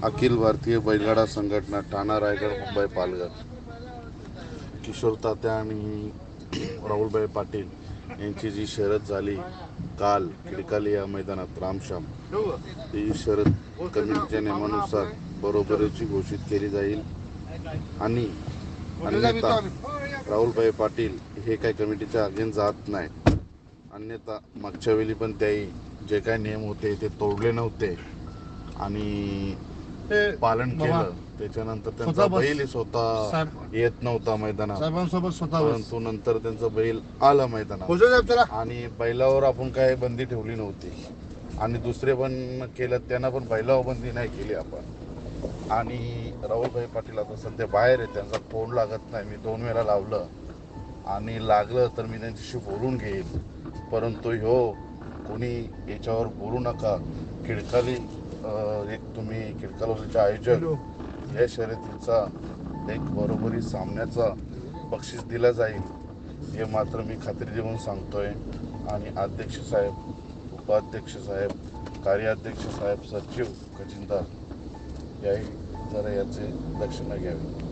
अखिल भारतीय बैलगाडा संघटना ठाणा रायगड मुंबई पालघर. किशोर तात्या आणि राहुलभाई पाटील यांची जी शर्यत झाली काल खिडकाली या मैदानात रामश्याम ही शर्यत कमिटीच्या नियमानुसार बरोबरीची घोषित केली जाईल. आणि अन्यथा राहुलभाई पाटील हे काही कमिटीच्या अगेन जात नाहीत अन्यथा मागच्या वेळी पण त्याही जे काही नियम होते ते तोडले नव्हते. आणि पालन केलं. त्याच्यानंतर त्यांचा स्वतः बस- बैल स्वतः साहेब- येत नव्हता मैदानात. साहेबांसोबत स्वतः परंतु नंतर त्यांचा बैल आला मैदानात. साहेब आणि बैलावर आपण काय बंदी ठेवली नव्हती. आणि दुसरे पण केलं त्यांना पण बैलावर बंदी नाही केली आपण. आणि राहुलभाई पाटील आता सध्या बाहेर आहे त्यांचा फोन लागत नाही. मी दोन वेळा लावलं. आणि लागलं तर मी त्यांच्याशी बोलून घेईल परंतु ह्यो कोणी याच्यावर बोलू नका. खिडकाली अं, एक तुम्ही खिडकालोलीचे आयोजक या शर्यतीचा एक बरोबरी सामन्याचा बक्षीस दिला जाईल हे मात्र मी खात्री देऊन सांगतोय. आणि अध्यक्ष साहेब उपाध्यक्ष साहेब कार्याध्यक्ष साहेब सचिव खजिनदार याही जरा याचे दक्षिणा घ्यावी.